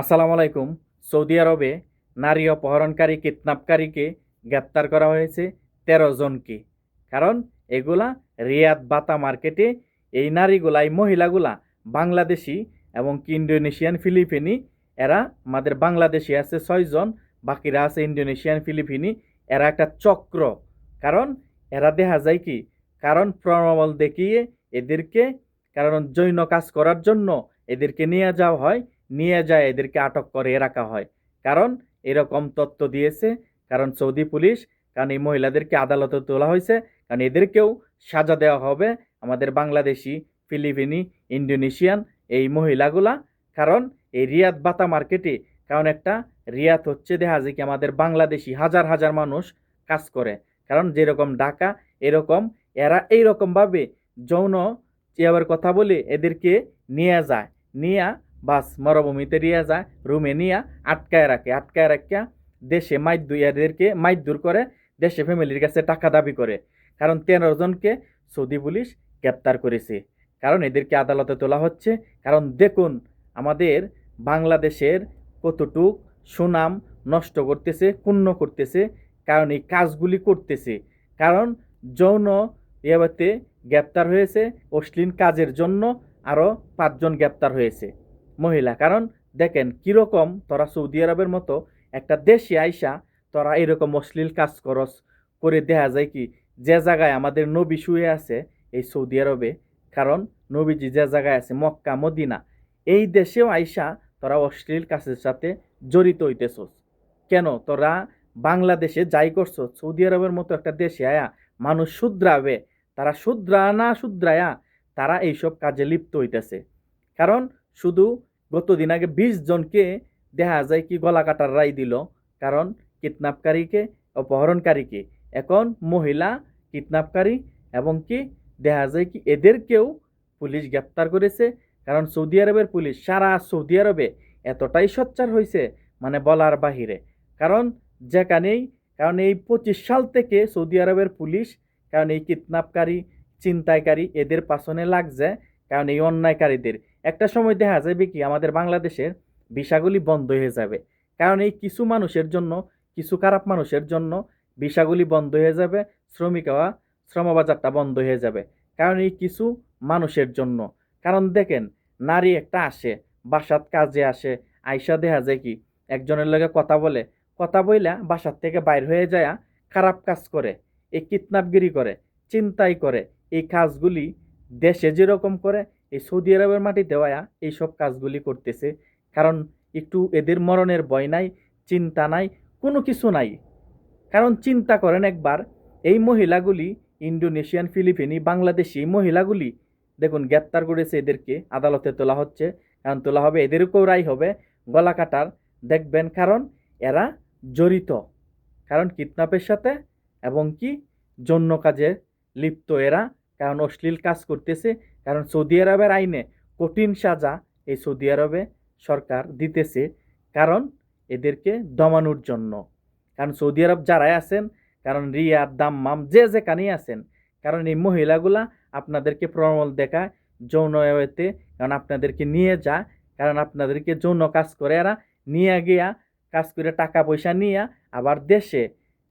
আসসালামু আলাইকুম। সৌদি আরবে নারী অপহরণকারী কিডন্যাপকারীকে গ্রেপ্তার করা হয়েছে তেরো জনকে। কারণ এগুলা রিয়াদ বাতা মার্কেটে এই নারীগুলা এই মহিলাগুলা বাংলাদেশি এবং কি ইন্দোনেশিয়ান, ফিলিপিনি, এরা আমাদের বাংলাদেশি আছে ছয়জন বাকিরা আছে ইন্ডোনেশিয়ান ফিলিপিনি, এরা একটা চক্র। কারণ এরা দেখা যায় কি, কারণ প্রমাবল দেখিয়ে এদেরকে, কারণ জৈন কাজ করার জন্য এদেরকে নিয়ে যাওয়া হয় নিয়ে যায়, এদেরকে আটক করে রাখা হয়। কারণ এরকম তথ্য দিয়েছে। কারণ সৌদি পুলিশ, কারণ এই মহিলাদেরকে আদালতে তোলা হয়েছে। কারণ এদেরকেও সাজা দেওয়া হবে আমাদের বাংলাদেশি, ফিলিপিনি, ইন্দোনেশিয়ান এই মহিলাগুলা। কারণ এই রিয়াদ বাতা মার্কেটে, কারণ একটা রিয়াদ হচ্ছে, দেখা যায় কি আমাদের বাংলাদেশি হাজার হাজার মানুষ কাজ করে। কারণ যেরকম ঢাকা, এরকম এরা এইরকমভাবে যৌন চেয়ার কথা বলে এদেরকে নিয়ে যায়। নিয়ে বাস, মরুভূমিতে নিয়ে যায়, রুমে নিয়ে আটকায় রাখে, আটকায় রাখিয়া দেশে মাইদুর এদেরকে মাইদুর করে দেশে ফ্যামিলির কাছে টাকা দাবি করে। কারণ তেরো জনকে সৌদি পুলিশ গ্রেপ্তার করেছে। কারণ এদেরকে আদালতে তোলা হচ্ছে। কারণ দেখুন, আমাদের বাংলাদেশের কতটুক সুনাম নষ্ট করতেছে, ক্ষুণ্ণ করতেছে, কারণ এই কাজগুলি করতেছে। কারণ যৌন ইয়েতে গ্রেপ্তার হয়েছে, অশ্লীল কাজের জন্য আরও পাঁচজন গ্রেপ্তার হয়েছে। মহিলা। কারণ দেখেন, কীরকম তোরা সৌদি আরবের মতো একটা দেশে আইসা তোরা এরকম অশ্লীল কাজ করস, করে দেখা যায় কি, যে জায়গায় আমাদের নবী শুয়ে আছে এই সৌদি আরবে, কারণ নবীজি যে জায়গায় আছে, মক্কা, মদিনা, এই দেশেও আইসা তোরা অশ্লীল কাজের সাথে জড়িত হইতেছস। কেন? তোরা বাংলাদেশে যাই করছ সৌদি আরবের মতো একটা দেশে আয়া মানুষ শুধরাবে, তারা শুধরা না শুধরায়া তারা এইসব কাজে লিপ্ত হইতেছে। কারণ শুধু গতদিন আগে বিশ জনকে দেখা যায় কি গলা কাটার রায় দিল। কারণ কিডন্যাপকারীকে, অপহরণকারীকে। এখন মহিলা কিডন্যাপকারী এবং কি দেখা যায় কি এদেরকেও পুলিশ গ্রেপ্তার করেছে। কারণ সৌদি আরবের পুলিশ, সারা সৌদি আরবে এতটাই সোচ্চার হয়েছে মানে বলার বাহিরে। কারণ যেখানেই, কারণ এই পঁচিশ সাল থেকে সৌদি আরবের পুলিশ, কারণ এই কিডন্যাপকারী, ছিনতাইকারী এদের পাশনে লাগছে। কারণ এই অন্যায়কারীদের একটা সময় দেখা যাবে কি, আমাদের বাংলাদেশের ভিসাগুলি বন্ধ হয়ে যাবে। কারণ এই কিছু মানুষের জন্য, কিছু খারাপ মানুষের জন্য ভিসাগুলি বন্ধ হয়ে যাবে, শ্রমিক হওয়া শ্রমবাজারটা বন্ধ হয়ে যাবে। কারণ এই কিছু মানুষের জন্য। কারণ দেখেন, নারী একটা আসে বাসাত কাজে আসে, আইসা দেখা যায় কি, একজনের লগে কথা বলে, কথা বইলা বাসার থেকে বাইর হয়ে যায় খারাপ কাজ করে, এই কিডন্যাপগিরি করে, চিন্তাই করে, এই কাজগুলি দেশে যেরকম করে এই সৌদি আরবের মাটিতে আয়া এইসব কাজগুলি করতেছে। কারণ একটু এদের মরণের ভয় নাই, চিন্তা নাই, কোনো কিছু নাই। কারণ চিন্তা করেন একবার, এই মহিলাগুলি ইন্ডোনেশিয়ান ফিলিপিনি, বাংলাদেশি মহিলাগুলি দেখুন গ্রেপ্তার করেছে এদেরকে, আদালতে তোলা হচ্ছে। কারণ তোলা হবে, এদেরকেও রায় হবে, গলা কাটার। দেখবেন কারণ এরা জড়িত। কারণ কিডন্যাপের সাথে এবং কি? জন্য কাজে লিপ্ত এরা। কারণ অশ্লীল কাজ করতেছে। কারণ সৌদি আরবের আইনে কঠিন সাজা এই সৌদি আরবে সরকার দিতেছে কারণ এদেরকে দমানোর জন্য। কারণ সৌদি আরব যারাই আছেন, কারণ রিয়াদ, দাম্মাম, যে যেখানেই আছেন, কারণ এই মহিলাগুলা আপনাদেরকে প্রবল দেখায় যৌন এতে কারণ আপনাদেরকে নিয়ে যা কারণ আপনাদেরকে যৌন কাজ করে এরা নিয়ে গিয়া, কাজ করে টাকা পয়সা নিয়ে আবার দেশে,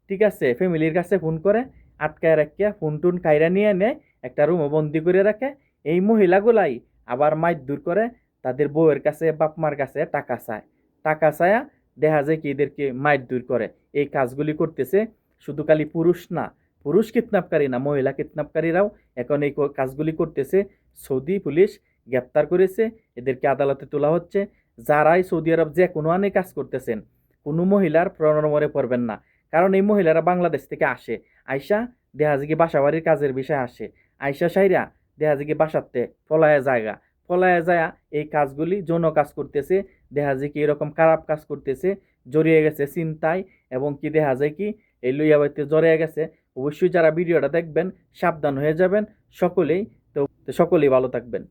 ঠিক আছে ফ্যামিলির কাছে ফোন করে, আটকায় রাখিয়া ফোন টুন কাইরা নিয়ে নেয় একটা রুমও বন্দি করে রাখে। এই মহিলাগুলাই আবার মাইর দূর করে তাদের বউয়ের কাছে বাপ মার কাছে টাকা চায়। টাকা চায়া দেখা যায় কি এদেরকে মাইর দূর করে। এই কাজগুলি করতেছে শুধু খালি পুরুষ না, পুরুষ কিডন্যাপকারী না, মহিলা কিডন্যাপকারীরাও এখন এই কাজগুলি করতেছে। সৌদি পুলিশ গ্রেপ্তার করেছে, এদেরকে আদালতে তোলা হচ্ছে। যারাই সৌদি আরব যে কোনো আনে কাজ করতেছেন, কোনো মহিলার প্রণমরে পড়বেন না। কারণ এই মহিলারা বাংলাদেশ থেকে আসে। আইসা দেখা যায় কি বাসা কাজের বিষয়ে আসে। আইসা সাইরা দেখা যায় কি বাসাতে পলায়া জায়গা পলায়া যায়া এই কাজগুলি যৌন কাজ করতেছে দেখা যায় কি এরকম খারাপ কাজ করতেছে, জড়িয়ে গেছে চিন্তায় এবং কি দেখা যায় কি এই লইয়া বাড়িতে জড়িয়ে গেছে। অবশ্যই যারা ভিডিওটা দেখবেন সাবধান হয়ে যাবেন। সকলেই তো সকলেই ভালো থাকবেন।